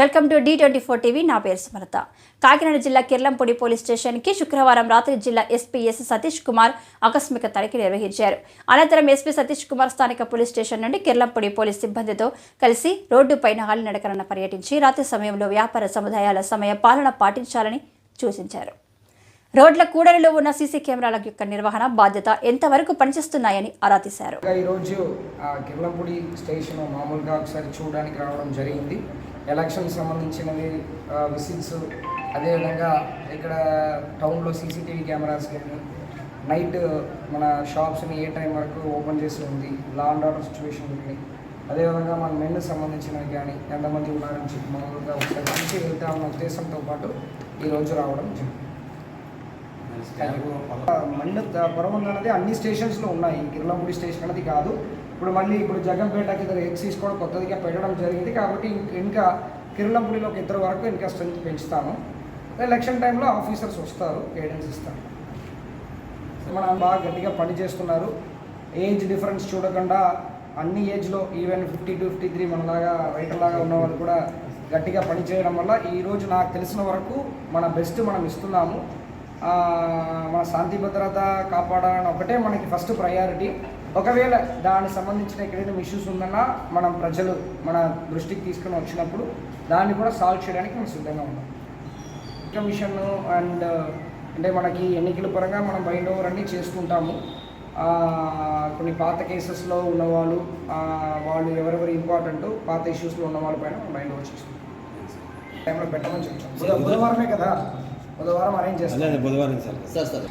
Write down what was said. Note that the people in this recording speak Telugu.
Welcome to the twenty four TV. నా పేరు సుమలత. కాకినాడ జిల్లా కిర్లంపూడి పోలీస్ స్టేషన్కి శుక్రవారం రాత్రి జిల్లా ఎస్పీ ఎస్ సతీష్ కుమార్ ఆకస్మిక తనిఖీ నిర్వహించారు. అనంతరం ఎస్పీ సతీష్ కుమార్ స్థానిక పోలీస్ స్టేషన్ నుండి కిర్లంపూడి పోలీస్ సిబ్బందితో కలిసి రోడ్డుపైన హాలినడకన పర్యటించి రాత్రి సమయంలో వ్యాపార సముదాయాల సమయ పాలన పాటించాలని సూచించారు. రోడ్ల కూడలిలో ఉన్న సీసీ కెమెరాల యొక్క నిర్వహణ బాధ్యత ఎంతవరకు పనిచేస్తున్నాయని ఆరా తీశారు. ఈరోజు కిర్లపూడి స్టేషన్ మామూలుగా ఒకసారి చూడడానికి రావడం జరిగింది. ఎలక్షన్ సంబంధించినవి విసిట్స్ అదేవిధంగా ఇక్కడ టౌన్లో సీసీటీవీ కెమెరాస్ కానీ నైట్ మన షాప్స్ని ఏ టైం వరకు ఓపెన్ చేసి ఉంది లా అండ్ ఆర్డర్ సిచ్యువేషన్ కానీ అదేవిధంగా మన మెన్ను సంబంధించినవి కానీ ఎంతమంది ఉన్నారని చెప్పి మామూలుగా ఒకసారి మంచి వెళ్తామన్న ఉద్దేశంతో పాటు ఈరోజు రావడం జరిగింది. మళ్ళీ పొరమంది అనేది అన్ని స్టేషన్స్లో ఉన్నాయి. కిర్లంపూడి స్టేషన్ అనేది కాదు. ఇప్పుడు మళ్ళీ ఇప్పుడు జగన్పేటకి ఇద్దరు ఎక్సీస్ కూడా కొత్తదిగా పెట్టడం జరిగింది. కాబట్టి ఇంకా కిర్లంపూడిలోకి ఇద్దరు వరకు ఇంకా స్ట్రెంత్ పెంచుతాను ఎలక్షన్ టైంలో ఆఫీసర్స్ వస్తారు గైడెన్స్ ఇస్తారు. మన బాగా గట్టిగా పని చేస్తున్నారు. ఏజ్ డిఫరెన్స్ చూడకుండా అన్ని ఏజ్లో even fifty to fifty three మనలాగా రైటర్ లాగా ఉన్న వాళ్ళు కూడా గట్టిగా పని చేయడం వల్ల ఈరోజు నాకు తెలిసిన వరకు మన బెస్ట్ మనం ఇస్తున్నాము. మన శాంతి భద్రత కాపాడాలని ఒకటే మనకి ఫస్ట్ ప్రయారిటీ ఒకవేళ దానికి సంబంధించిన ఎక్కడైనా ఇష్యూస్ ఉందన్నా మనం ప్రజలు మన దృష్టికి తీసుకుని వచ్చినప్పుడు దాన్ని కూడా సాల్వ్ చేయడానికి మనం సిద్ధంగా ఉన్నాం. కమిషన్ అండ్ అంటే మనకి ఎన్నికల పరంగా మనం బైండ్ ఓవర్ అన్నీ చేసుకుంటాము కొన్ని పాత కేసెస్లో ఉన్నవాళ్ళు వాళ్ళు ఎవరెవరు ఇంపార్టెంట్ పాత ఇష్యూస్లో ఉన్న వాళ్ళ పైన బైండ్ ఓవర్ చేసుకుంటాం టైంలో పెట్టమని చెప్తాం. బుధవారమే కదా? బుధవారం అరేంజ్ అదే చేస్తాం. అదే బుధవారం సార్. Sir sir.